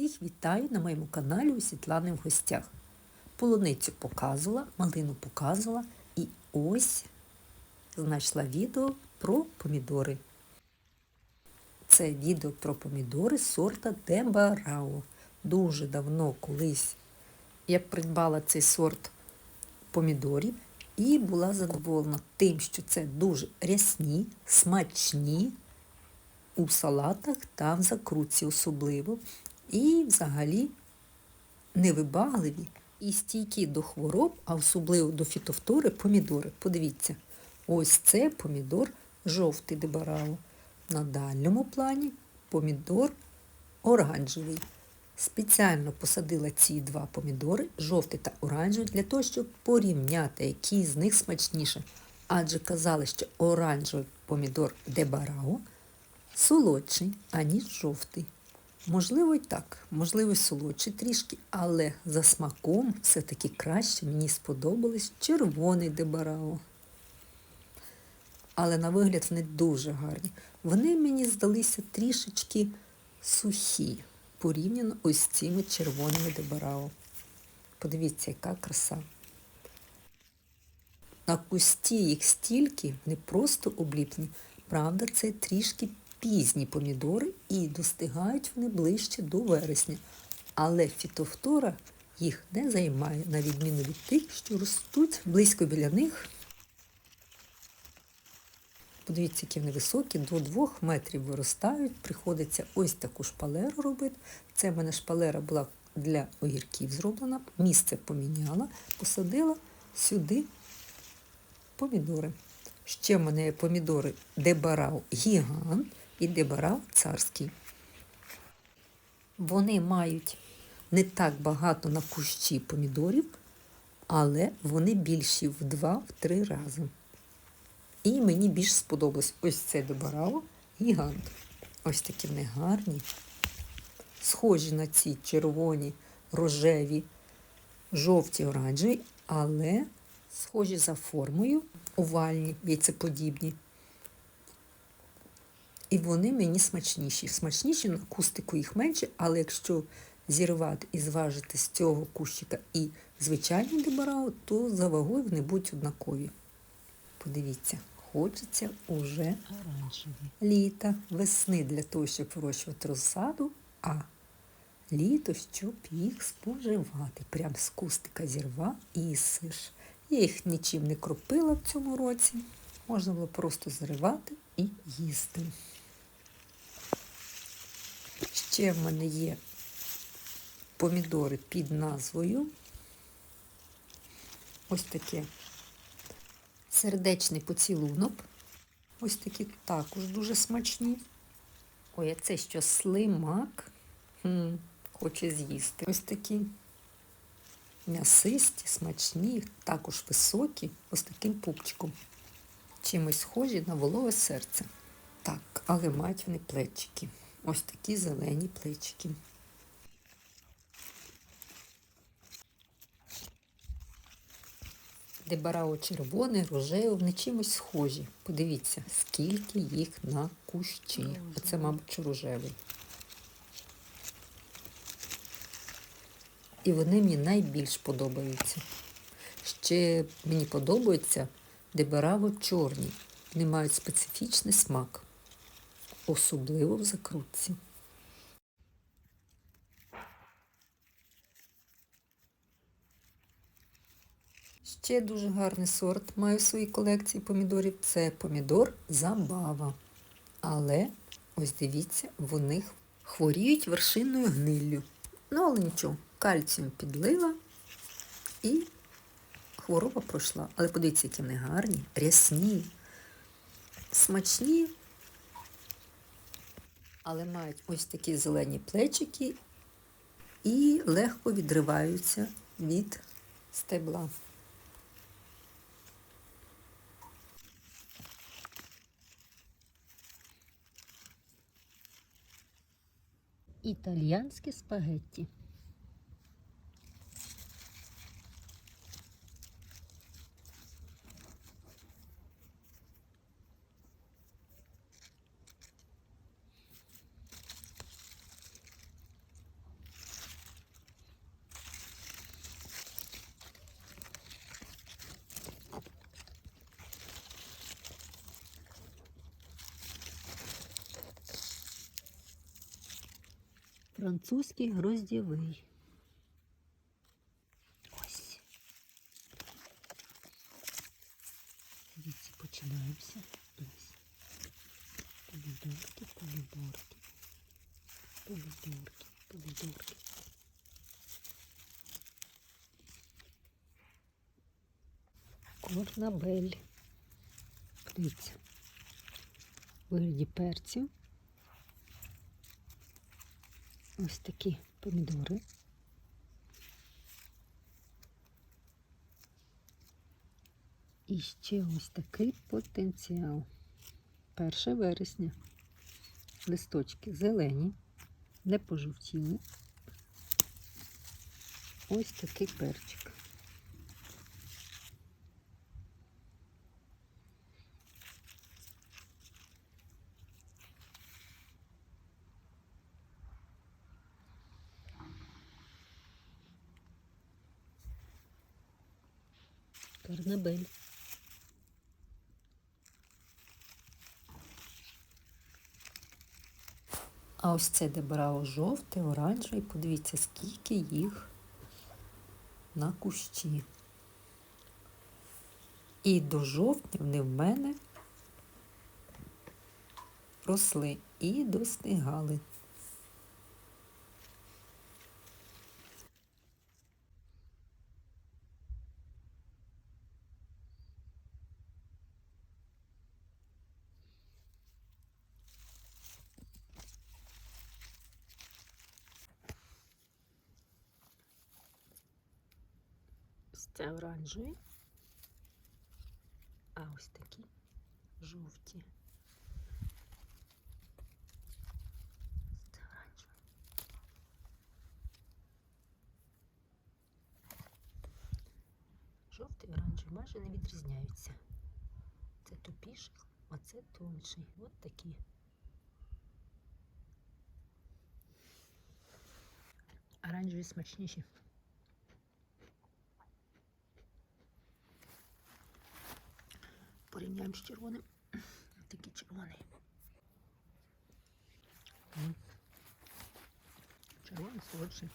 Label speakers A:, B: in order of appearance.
A: Всіх вітаю на моєму каналі у Світлани в гостях. Полуницю показувала, малину показувала і ось знайшла відео про помідори. Це відео про помідори сорта Дебарао. Дуже давно колись я придбала цей сорт помідорів і була задоволена тим, що це дуже рясні, смачні у салатах та в закрутці особливо. І взагалі невибагливі і стійкі до хвороб, а особливо до фітофтори помідори. Подивіться, ось це помідор жовтий дебарао. На дальньому плані помідор оранжевий. Спеціально посадила ці два помідори, жовтий та оранжевий, для того, щоб порівняти, який з них смачніше. Адже казали, що оранжевий помідор дебарао солодший, аніж жовтий. Можливо, і так, можливо, й солодший трішки, але за смаком все-таки краще мені сподобались червоний дебарао. Але на вигляд вони дуже гарні. Вони мені здалися трішечки сухі, порівняно ось з цими червоними дебарао. Подивіться, яка краса. На кусті їх стільки, вони просто обліплені. Правда, це трішки пізні помідори і достигають вони ближче до вересня. Але фітофтора їх не займає, на відміну від тих, що ростуть близько біля них. Подивіться, які вони високі, до 2 метрів виростають. Приходиться ось таку шпалеру робити. Це в мене шпалера була для огірків зроблена. Місце поміняла, посадила сюди помідори. Ще в мене є помідори Дебарау гігант і Дебарау царський. Вони мають не так багато на кущі помідорів, але вони більші в 2-3 рази. І мені більш сподобалось ось це Дебарао гігант. Ось такі вони гарні. Схожі на ці червоні, рожеві, жовті, оранжеві, але схожі за формою, овальні, яйцеподібні. І вони мені смачніші. Смачніші на кустику їх менше, але якщо зірвати і зважити з цього кущика і звичайний дебарао, то за вагою вони будуть однакові. Подивіться, хочеться уже літа, весни для того, щоб вирощувати розсаду, а літо, щоб їх споживати. Прям з кустика зірвав і їсиш. Я їх нічим не кропила в цьому році. Можна було просто зривати і їсти. Ще в мене є помідори під назвою. Ось таке сердечний поцілунок. Ось такі також дуже смачні. Ой, а це що слимак. Хм, Хоче з'їсти. Ось такі м'ясисті, смачні, також високі, ось таким пупчиком. Чимось схожі на волове серце. Так, але мають вони плечики. Ось такі зелені плечики. Дебарао червоний, рожевий, вони чимось схожі. Подивіться, скільки їх на кущі. Оце, мабуть, рожевий. І вони мені найбільш подобаються. Ще мені подобаються дебараво чорні. Вони мають специфічний смак, особливо в закрутці. Ще дуже гарний сорт маю в своїй колекції помідорів. Це помідор забава. Але, ось дивіться, в них хворіють вершинною гниллю. Ну, але нічого, кальцієм підлила і хвороба пройшла. Але подивіться, які вони гарні, рясні, смачні, але мають ось такі зелені плечики і легко відриваються від стебла.
B: Італіянські спагетті.
A: Французький гроздєвий. Ось. Дивіться, починаємося. Ось. Помідорки, помідорки. Помідорки, помідорки. Корнабель. Дивіться. Вигляді перцю. Ось такі помідори. І ще ось такий потенціал. 1 вересня. Листочки зелені, не пожовтіли. Ось такий перчик. Карнабель. А ось це де брало жовтий, оранжевий. Подивіться, скільки їх на кущі. І до жовтня вони в мене росли і достигали. Ось Це оранжеві, а ось такі жовті. Це оранжеві. Жовтий оранжевий майже не відрізняються. Це тупіший, а це тонший. От такі. Оранжеві смачніші. Порівняємо з червоним. Такий червоний. Червоний солодший.